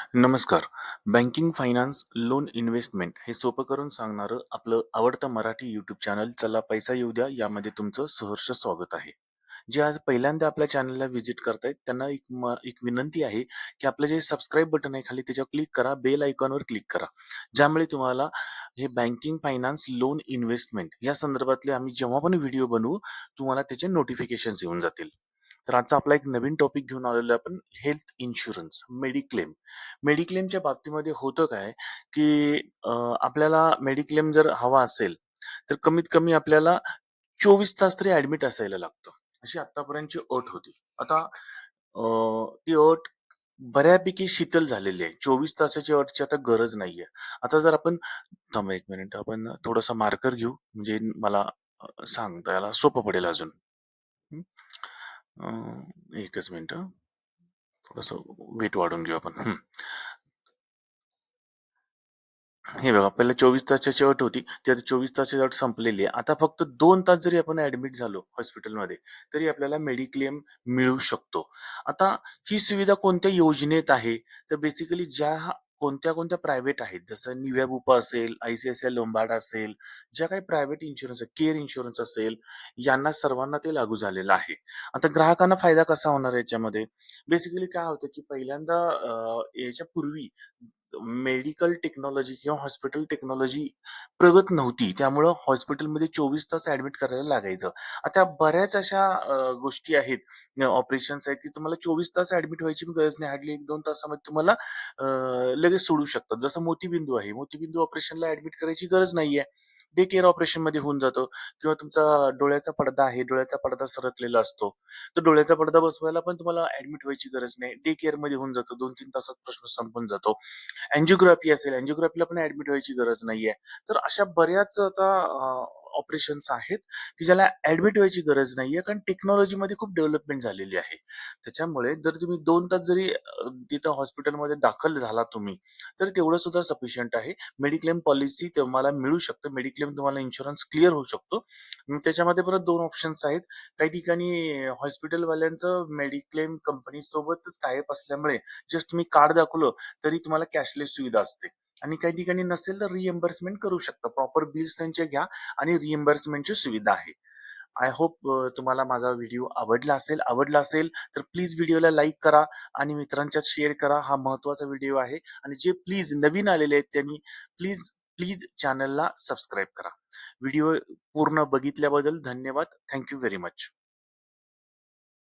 नमस्कार. Banking, finance, loan, investment हे सोपं करून सांगणारं आपलं आवडतं मराठी यूट्यूब चॅनल चला पैसा येऊ द्या यामध्ये तुमचं सहर्ष स्वागत आहे. जे आज पहिल्यांदा आपल्या चॅनलला व्हिजिट करतायत त्यांना एक म एक विनंती आहे, की आपलं जे सबस्क्राईब बटन आहे खाली त्याच्यावर क्लिक करा, बेल आयकॉनवर क्लिक करा. ज्यामुळे तुम्हाला हे बँकिंग, फायनान्स, लोन, इन्व्हेस्टमेंट या संदर्भातले आम्ही जेव्हा पण व्हिडिओ बनवू, तुम्हाला त्याचे नोटिफिकेशन्स येऊन जातील. तर आजचा आपला एक नवीन टॉपिक घेऊन आलेलो आहे आपण हेल्थ इन्शुरन्स, मेडिक्लेम. मेडिक्लेमच्या बाबतीमध्ये होतं काय, की आपल्याला मेडिक्लेम जर हवा असेल, तर कमीत कमी आपल्याला 24 तास तरी ऍडमिट असायला लागतं. अशी आतापर्यंतची अट होती. आता ती अट बऱ्यापैकी शीतल झालेली आहे. 24 तासाची अटची आता गरज नाहीये. आता जर आपण थांबा एक मिनिट आपण थोडासा मार्कर घेऊ, म्हणजे मला अ, सांगता याला सोपं पडेल अजून. हं. एकच मिनिट हां. थोडंसं वेट वाढवून घेऊ आपण. हं. हे बघा पहिला 24 तासाची अट होती. ती आता 24 तासाची अट संपलेली आहे. आता फक्त दोन तास जरी आपण ऍडमिट झालो हॉस्पिटलमध्ये, तरी आपल्याला मेडिक्लेम मिळू शकतो. आता ही सुविधा कोणत्या योजनेत आहे? तर बेसिकली ज्या कोणत्या-कोणत्या प्रायव्हेट आहेत, जसं निव्या बुपा असेल, आय-सी-आय-सी-आय लोंबार्ड असेल, ज्या काही प्रायव्हेट इन्शुरन्स केअर इन्शुरन्स असेल, यांना सर्वांना ते लागू झालेलं आहे. आता ग्राहकांना फायदा कसा होणार याच्यामध्ये? बेसिकली काय होतं, की पहिल्यांदा याच्या पूर्वी मेडिकल टेक्नॉलॉजी किंवा हॉस्पिटल टेक्नॉलॉजी प्रगत नव्हती. त्यामुळं हॉस्पिटलमध्ये 24 तास ऍडमिट करायला लागायचं. आता बऱ्याच अशा अ, गोष्टी आहेत, ऑपरेशन्स आहेत, की तुम्हाला 24 तास ऍडमिट व्हायची पण गरज नाही. हार्डली 1-2 तासामध्ये तुम्हाला अ, लगेच सोडू शकतात. जसं मोतीबिंदू आहे. मोतीबिंदू ऑपरेशनला ऍडमिट करायची गरज नाहीये. डे केअर ऑपरेशनमध्ये होऊन जातं किंवा तुमचा डोळ्याचा पडदा आहे, डोळ्याचा पडदा सरकलेला असतो. तर डोळ्याचा पडदा बसवायला पण तुम्हाला ऍडमिट व्हायची गरज नाही. डे केअरमध्ये होऊन जातं. 2-3 तासात प्रश्न संपून जातो. अँजिओग्राफी असेल, अँजिओग्राफीला पण ऍडमिट व्हायची गरज नाहीये. तर अशा बऱ्याच आता ऑपरेशन्स आहेत, की ज्याला ॲडमिट व्हायची गरज नाहीये, कारण टेक्नॉलॉजीमध्ये खूप डेव्हलपमेंट झालेली आहे. त्याच्यामुळे जर तुम्ही दोन तास जरी तिथं हॉस्पिटलमध्ये दाखल झाला तुम्ही, तर तेवढं सुद्धा सफिशियंट आहे. मेडिक्लेम पॉलिसी तुम्हाला मिळू शकतं. मेडिक्लेम तुम्हाला इन्शुरन्स क्लिअर होऊ शकतो. त्याच्यामध्ये परत दोन ऑप्शन्स आहेत. काही ठिकाणी हॉस्पिटलवाल्यांचं मेडिक्लेम कंपनीसोबतच टाय-अप असल्यामुळे जस्ट तुम्ही कार्ड दाखवलं, तरी तुम्हाला कॅशलेस सुविधा असते. आणि काही ठिकाणी नसेल तर रिएम्बर्समेंट करू शकता. प्रॉपर बिल्स त्यांचे घ्या आणि रिएम्बर्समेंटची सुविधा आहे. आय होप तुम्हाला माझा व्हिडिओ आवडला असेल. आवडला असेल तर प्लीज व्हिडिओला लाईक करा आणि मित्रांच्यात शेअर करा. हा महत्त्वाचा व्हिडिओ आहे आणि जे प्लीज नवीन आलेले आहेत त्यांनी प्लीज, प्लीज चॅनलला सबस्क्राईब करा. व्हिडिओ पूर्ण बघितल्याबद्दल धन्यवाद. Thank you very much.